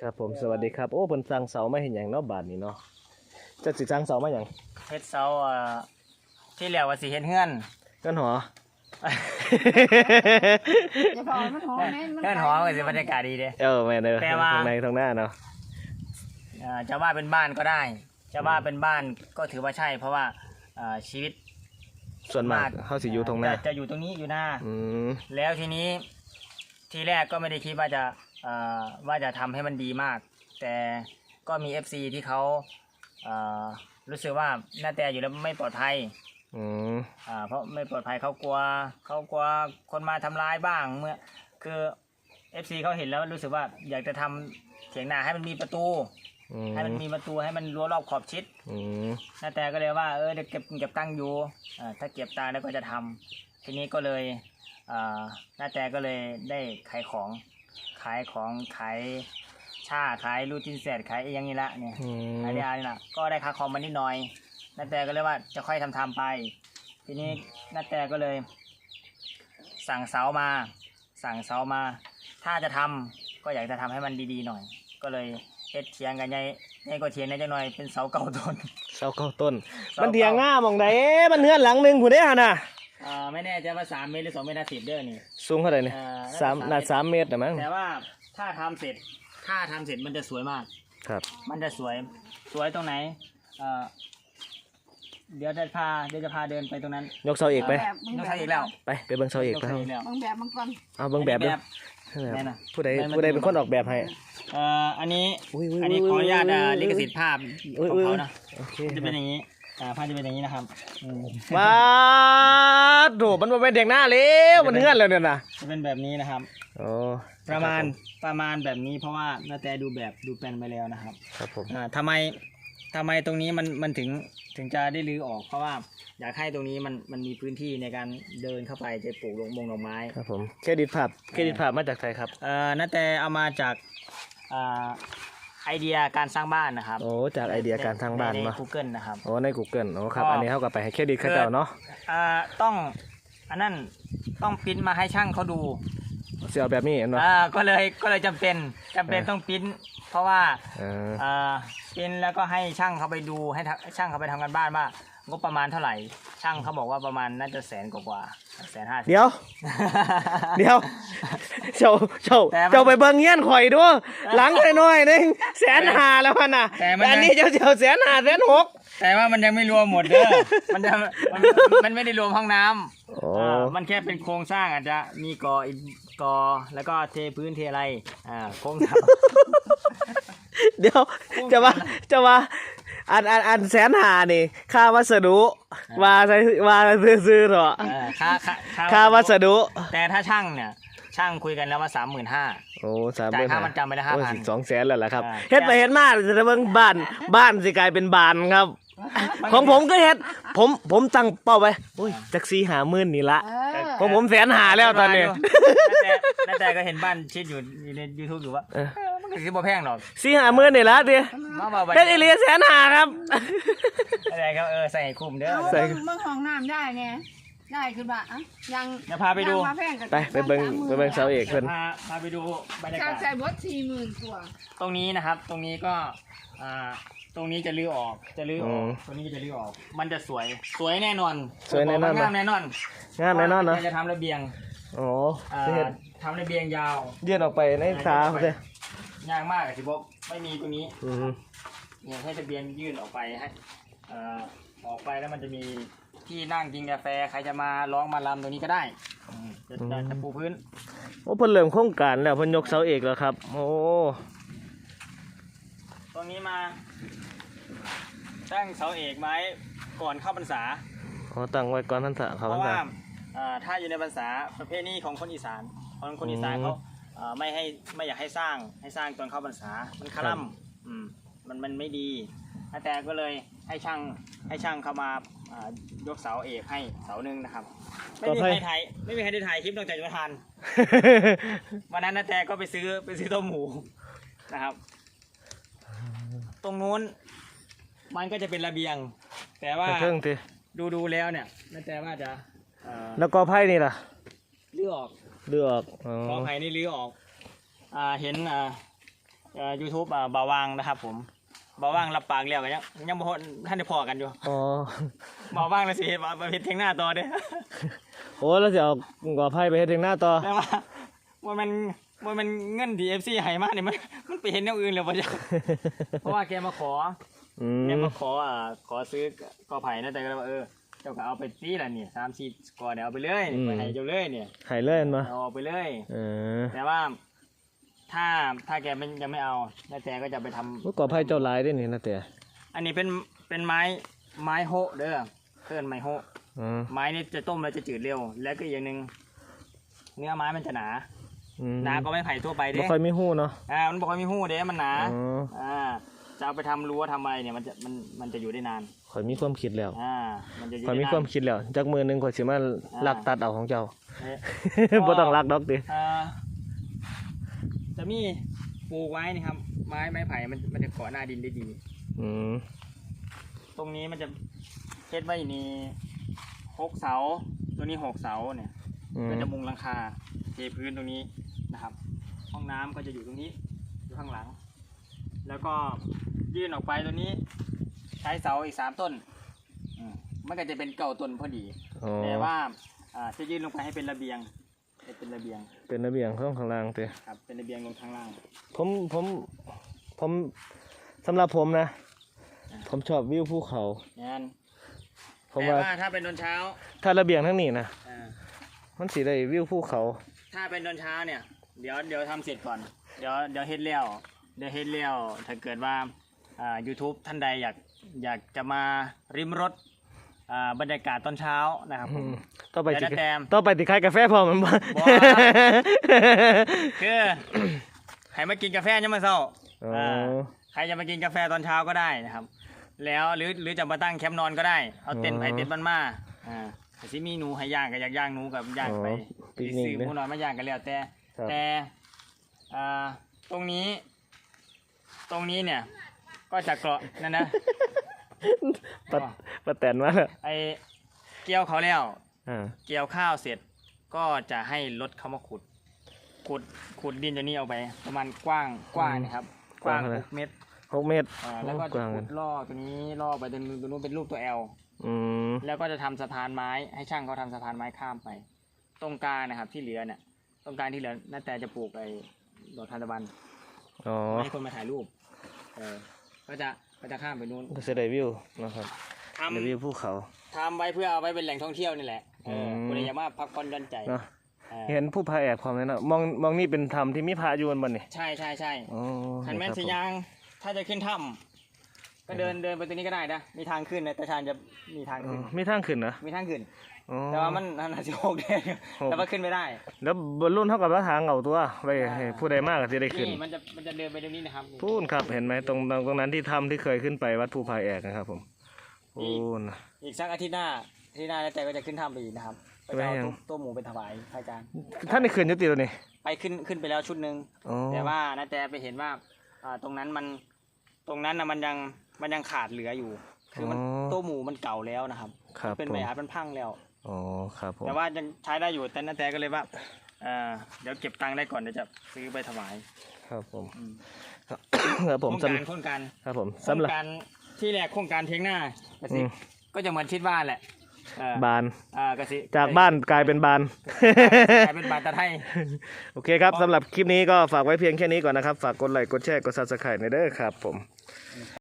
ครับผมสวัสดีครับ โอ้เพิ่นสั่งเสามาเห็นหยังเนาะบาทนี้เนาะจะสิสั่งเสามาหยังเฮ็ดเสาเอ่อที่แล้วว่าสิเฮ็ดเฮือนกันหอ อย่าพอมันหอมแน่มันเฮือนหอก็สิบรรยากาศดีเด้ เออแม่เด้อแต่ว่าตรงในตรงหน้าเนาะเอ่อจะว่าเป็นบ้านก็ได้จะว่าเป็นบ้านก็ถือว่าใช่ เพราะว่าเอ่อชีวิตส่วนมากเฮาสิอยู่ตรงหน้าจะจะอยู่ตรงนี้อยู่หน้า อืมแล้วทีนี้ทีแรกก็ไม่ได้คิดว่าจะเอ่อ ว่าจะทำให้มันดีมาก แต่ก็มี FC ที่เขาเอ่อรู้สึกว่าหน้าแต่อยู่แล้วไม่ปลอดภัยอืมอ่าเพราะไม่ปลอดภัยเขากลัวเขากลัวคนมาทำร้ายบ้างเมื่อคือ FC เขาเห็นแล้วรู้สึกว่าอยากจะทำเถียงนาให้มันมีประตู อืมให้มันมีประตูให้มันรั้วรอบขอบชิดอืมนาแต่ก็เลยว่าเออเดี๋ยวเก็บเก็บตังค์อยู่อ่าถ้าเก็บตังค์แล้วก็จะทำทีนี้ก็เลยอ่านาแต่ก็เลยได้ขายของ ขายของขายชาขายลูตินเศษขายอหยังนี้ละเนี่ยอืม ขายยานี่ละก็ได้ค่าคอมมานิดหน่อยนาแต่ก็เลยว่าจะค่อยทำทำๆไป ทีนี้นาแต่ก็เลย สั่งเสามา สั่งเสามา ถ้าจะทำก็อยากจะทำให้มันดีๆหน่อย ก็เลยเฮ็ดเถียงกันยายยายก็เถียงได้จังหน่อยเป็นเสาเก่าต้น เสาเก้าต้น เสาเก้ามั มันเถียงง่าหมองใดมันเฮือนหลังหนึงผู้ใดหั่นน่ะอ่า ไม่แน่ใจว่าสามเมตรหรือสองเมตรห้าสิบเด้อนี่ สูงเท่าไหร่นี่เอ่อสามน่าน่าจะ สามเมตรน่ะมั้งแต่ว่าถ้าทำเสร็จถ้าทำเสร็จมันจะสวยมาก ครับ มันจะสวยสวยตรงไหนเอ่อเดี๋ยวจะพาเดี๋ยวจะพาเดินไปตรงนั้นยกเสาเอกไป แบบมึงต้องแบใช้บอีกแล้วไปไปเบิ่งเสาเอกไปต้เฮางใช้อีกแล้วมึงแบบมึงก่อนเอาเบิ่งแบบเด้อแม่น่ะผู้ใดมันมันผู้ใดเป็นคนออกแบบให้เอ่ออันนี้ อุ้ยอุ้ยอันนี้ขออนุญาตอ่าลิขสิทธิ์ภาพอุ้ยของอุ้ยเขานะโอเคจะเป็นอย่างนี้ อ่าภาพจะเป็นอย่างนี้นะครับอืมว้าดโถมันบ่เป็นเด็กหน้าแล้วมันเฮือนแล้วเนี่ยน่ะจะเป็นแบบนี้นะครับ โอ้ประมาณประมาณแบบนี้เพราะว่านาแต่ดูแบบดูแปลนไปแล้วนะครับครับผมอ่าทำไมทำไมตรงนี้มันมันถึงถึงจะได้รื้อออก เพราะว่าอยากให้ตรงนี้มันมันมีพื้นที่ในการเดินเข้าไปจะปลูกลงมงดอกไม้ ครับผมเครดิตภาพเครดิตภาพมาจากใครครับ เอ่อนาแต่เอามาจากอ่า ไอเดียการสร้างบ้านนะครับโอ้จากไอเดียการทางบ้านใน มากูเกิลนะครับ โอ้ใน Google โอ้ครับ ก็ อันนี้เขาก็ไปให้เครดิตเขาเจ้าเนาะ อ่าต้องอันนั้นต้องปริ้นมาให้ช่างเขาดู เสียแบบนี้เนาะ อ่าก็เลยก็เลยจำเป็นจำเป็นเออต้องปริ้นเพราะว่าเอออ่าปริ้นแล้วก็ให้ช่างเขาไปดูให้ทำช่างเขาไปทำกันบ้านว่างบประมาณเท่าไหร่ ช่างเขาบอกว่าประมาณน่าจะแสนกว่าแสนห้าเดี๋ยว เดี๋ยว เจ้าเจ้าแต่มันเจ้าไปเบิ่งเงี้ยนข่อยดูหลังน้อยๆนึงแสนหาแล้วพันน่ะแต่มันอันนี้เจ้าเจ้าแสนหาแสนหก แต่ว่ามันยังไม่รวมหมดเด้อ มันจะมันมันไม่ได้รวมห้องน้ำโอ้อ่ามันแค่เป็นโครงสร้างอาจจะมีกออิฐ กอแล้วก็เทพื้นเทอะไรอ่าโครงสร้างเดี๋ยวจะว่าจะว่าอันอันอันแสนหานี่ค่าวัสดุว่าใช้ว่าซื้อๆเถอะเออค่าค่าค่าวัสดุ แต่ถ้าช่างเนี่ย ช่างคุยกันแล้วว่าสามหมื่นห้า โอ้สามจ่ายหมื่นค่าห้ามัดจำไปแล้วโอ้5,000สองแสนแล้วล่ะครับอ่า เฮ็ดไปเฮ็ดมาจะเบิ่งบ้านบ้านสิกลายเป็นบานครับ ของผมก็เฮ็ดผมผมตั้งเป้าไว้อุ้ยจักสี่หาหมื่นนี่ละเออ ของผมแสนหาแล้วตอนนี้แต่แต่แต่ก็เห็นบ้านชิดอยู่ในยูทูบอยู่ว่าเออเออมันก็สิบ่แพงหรอกสี่หาหมื่นนี่ละดิมาบอกเฮ็ดอีเลียแสนหาครับอะไรครับเออใส่ให้คุ้มเด้อเอาใส่มึงมึงห้องน้ำได้เนี่ ยได้คือว่าอะยังเดี๋ยวพาไปดู ยังมาแพงกับไปไปเบิ่งไปเบิ่งเสาเอกเพิ่น พาพาไปดูบรรยาาศชากใส่บดสี่หมื่นกว่าตรงนี้นะครับ ตรงนี้ก็อ่าตรงนี้จะรื้อออก จะรื้อออกตรงนี้จะรื้อออก มันจะสวย สวยแน่นอนสวยแน่นอนงามแน่นอนงามแน่นอนเนาะพรว่จะทำระเบียงโอ้อ่าสิเฮ็ดทำระเบียงยาว ยื่นออกไปในตาเด้อยากมากอะสิบอกไม่มีตรงนี้อืมเนี่ยให้ระเบียงยื่นออกไปให้เอ่อออกไปแล้วมันจะมี ที่นั่งกินกาแฟใครจะมาร้องมาลำตรงนี้ก็ได้อืมจะจะจะปูพื้น โอ้เพิ่นเริ่มโครงการแล้วเพิ่นยกเสาเอกแล้วครับ โอ้ตรงนี้มา ตั้งเสาเอกไม้ก่อนเข้าพรรษาขอตั้งไว้ก่อนท่านสะเพเขาราะท่านว่าสะเอ่อถ้าอยู่ในพรรษาประเภทนี้ของคนอีสานคนคนอีสานอืมเขาเอ่อไม่ให้ไม่อยากให้สร้างให้สร้างตอนเข้าพรรษามันคครัลั่บมอืมมันมันไม่ดีแต่ก็เลยให้ช่างให้ช่างเข้ามาเอ่อยกเสาเอกให้เสาหนึ่งนะครับ ไม่มีใครถ่ายไม่มีใครได้ถ่ายคลิปนอกจากจะทานวันนั้นนาแต่ก็ไปซื้อไปซื้อต้มหมูนะครับ ตรงนู้น มันก็จะเป็นระเบียง แต่ว่าไปเครื่องทีดูดูๆแล้วเนี่ยนาแต่ว่าจะเอ่อแล้วก็ไพ่นี่ล่ะเลือกออกเลือกอ๋อกอไผ่นี่รื้อออกอ่าเห็นอ่าเอ่อยูทูบอ่าบ่าวางนะครับ ผม บ่าวางรับปากแล้วก็ยังยังบ่ฮอดท่านได้พอกันอยู่อ๋อบ่าวางแล้วสิเฮ็ดว่าเฮ็ดเทงหน้าต่อเด้โอ้แล้วจะเอากอไผ่ไปเฮ็ดถึงหน้าต่อแต่ว่าว่ามันว่ามันเงิน DFC ให้มาเนี่ยมันมันไปเห็นอย่างอื่นแล้วบ่จ้ะเพราะว่าแกมาขออืมแกมาขออ่าขอซื้อกอไผ่นะแต่ก็เลยว่าเออเจ้าก็เอาไปซีละนี่สามสี่กอเนี่ยเอาไปเลยไปให้เจ้าเลยเนี่ยใหายเล่นมาเอาออกไปเลย เออแต่ว่า ถ้าถ้าแกไม่ยังไม่เอานาแต่ก็จะไปทำเมื่อก่อไผ่เจ้าหลายได้นี่นะแต่อันนี้เป็นเป็นไม้ไม้โฮะเด้อเพื่อนไม้โฮะอืมไม้นี่จะต้มแล้วจะจืดเร็ว แล้วก็อีกอย่างหนึ่งเนื้อไม้มันจะหนาอืมหนาก็ไม่ไผ่ทั่วไปบ่เด้ค่อยมีหู้เนาะอ่ามันบอกว่ามีหู้เด้มันหนาอ๋ออ่าจะเอาไปทำรั้วทำอะไรเนี่ยมันจะมันมันจะอยู่ได้นานข่อยมีความคิดแล้วอ่ามันจะอยู่ข่อยได้มีนาความนคิดแล้วจักมือหนึงข่อยสิมาลักตัดเอาของเจ้า เอ๊ะ บ่ต้องลักดอกติอ่าจะ มีปลูกไว้นี่ครับ ไม้ไม้ไผ่มันมันจะเกาะหน้าดินได้ดี อืมตรงนี้มันจะเฮ็ดไว้นี่หกเสา ตัวนี้หกเสาเนี่ยอืมก็จะมุงหลังคาเทพื้นตรงนี้นะครับ ห้องน้ำก็จะอยู่ตรงนี้อยู่ข้างหลัง แล้วก็ยื่นออกไปตัวนี้ ใช้เสาอีกสามต้นอืมมันก็จะเป็นเก่าต้นพอดี อ๋อแต่ว่าอ่าจะยื่นลงไปให้เป็นระเบียงให้ เป็นระเบียง เป็นระเบียงข้างข้างล่างติครับ เป็นระเบียงลงข้างล่าง ผมผมผมสำหรับผมนะ ผมชอบวิวภูเขางั้นผมแต่ว่าว่าถ้าเป็นตอนเช้าถ้าระเบียงทั้งนี้นะอ่ามันสิได้วิวภูเขา ถ้าเป็นตอนเช้าเนี่ย เดี๋ยวเดี๋ยวทำเสร็จก่อน เดี๋ยวเดี๋ยวเฮ็ดเลี้ยวเดี๋ยวเฮ็ดเลี้ยวถ้าเกิดว่าอ่า YouTube ท่านใดอยากอยากจะมาริมรถ อ่าบรรยากาศตอนเช้านะครับผอืมมต่อไปเดี๋สิยวนะแตมต่อไปสิขายกาแฟพอมันบ่บ่คือใครมากินกาแฟยังมาเศร้าอ๋ออ่าใครจะมากินกาแฟตอนเช้าก็ได้นะครับ แล้วหรือหรือจะมาตั้งแคมป์นอนก็ได้ เอาเต็นท์ไปเต็นท์มันมาอ่าแต่สิมีหนูให้ย่างก็อยากย่างหนูกับย่างไปอ๋อปิกนิกซื้อเด้หมูน้อยมาย่างกันแล้วแต่ ครับแต่อ่าตรงนี้ ตรงนี้เนี่ย ก็จะเกาะนั่นนะ ปะปะแตนมาแล้วไอเกี่ยวเขาแล้วอ่าเกี่ยวข้าวเสร็จก็จะให้รถเขามาขุด ขุดขุดดินตัวนี้เอาไป ประมาณกว้างกว้างนะครับ กว้างหกเมตรหกเมตรอ่าแล้วก็กจะว้างขุดล่อตัวนี้ล่อไปตรงนู้นตัวนู้นเป็นรูปตัวแอลอืมแล้วก็จะทำสะพานไม้ให้ช่างเขาทำสะพานไม้ข้ามไป ตรงกลางนะครับที่เหลือเนี่ยตรงกลางที่เหลือน่าแต่จะปลูกไอ้ดอกทานตะวันอ๋อให้คนมาถ่ายรูปเออก็จะ ก็จะข้ามไปนู้นก็จะได้วิวนะครับทำได้วิวภูเขาทำไว้เพื่อเอาไว้เป็นแหล่งท่องเที่ยวนี่แหละเอออืมคนอยากมาพักผ่อนหย่อนใจเนาะเออเห็นผู้พาแอบความนั้นนะมองมองนี่เป็นธรรมที่มีพระอยู่บนบ่นี่ใช่ใช่ใช่อ๋อคันแม่นสียางถ้าจะขึ้นถ้ำก็เดินเดินไปตรงนี้ก็ได้นะมีทางขึ้นนะแต่ชานจะมีทางอ๋อขึ้นมีทางขึ้นเหรอมีทางขึ้น อ๋อ แต่ว่ามันมันอาจจะโหกแดงโหก แต่ว่าขึ้นไม่ได้ แล้วบนรุ่นเท่ากับว่าทางเอาตัวไปให้ผู้ใดมากก็จะได้ขึ้น นี่มันจะมันจะเดินไปตรงนี้นะครับพูนครับเห็นไหมตรงตรงตรงนั้นที่ถ้ำที่เคยขึ้นไปวัดภูพายแอกนะครับ ผมพูน อีกสักอาทิตย์หน้าอาทิตย์หน้าแล้วแต่ก็จะขึ้นถ้ำไปอีกนะครับไปไปเอายัง ตัวตัวหมูไปถวายพระอาจารย์ท่านได้ขึ้นอยุติตัวนี้ไปขึ้นขึ้นไปแล้วชุดหนึ่งอ๋อแต่ว่านาแต่ไปเห็นว่าอ่าตรงนั้นมันตรงนั้นนะมันยังมันยังขาดเหลืออยู่ คือมันตัวหมูมันเก่าแล้วนะครับ ครับเป็นผมใบอาดมันพังแล้ว อ๋อครับผมแต่ว่ายังใช้ได้อยู่แต่นาแต่ก็เลยว่าเอ่อเดี๋ยวเก็บตังค์ได้ก่อนเดี๋ยวจะซื้อไปถวายครับผมอืมครับผมโครงสำการโครงการครับผมโครสำงหรับ การที่แรกโครงการเทียงหน้าก็อืสิมก็จะเหมือนชิดบ้านแหละเออบานอ่ากสิจากบ้านกลายเป็นบาน กลายเป็นบานตะไทย โอเคครับสำหรับคลิปนี้ก็ฝากไว้เพียงแค่นี้ก่อนนะครับ ฝากกดไลค์กดแชร์กด subscribe ในเด้อครับผม